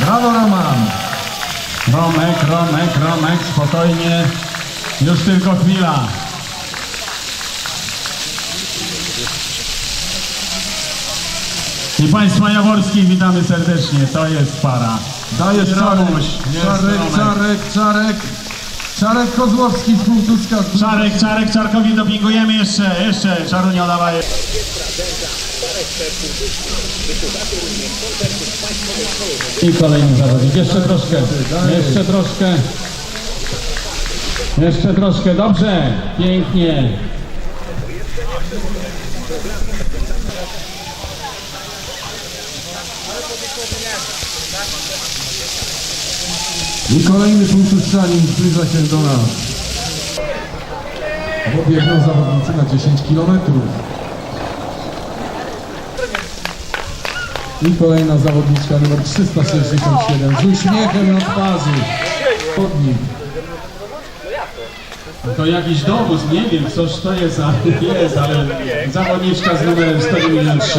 Brawo Roman. Romek, Romek, Romek, spokojnie. Już tylko chwila. I Państwa Jaworskich witamy serdecznie. To jest para. Dajesz Czarek, Romuś, jest Czarek. Czarek, Czarek. Czarek Kozłowski z Półtuska. Czarek, Czarek, Czarkowi dopingujemy jeszcze, jeszcze. Czarunio dawaj. I kolejny zawodnik. Jeszcze troszkę, jeszcze troszkę. Jeszcze troszkę, dobrze, pięknie. I kolejny Półtuskanin zbliża się do nas. Obiegną zawodnicy na 10 km. I kolejna zawodniczka numer 367 z uśmiechem na twarzy. Pod nim. To jakiś dowód, nie wiem, coż to jest, ale jest, ale zawodniczka z numerem 193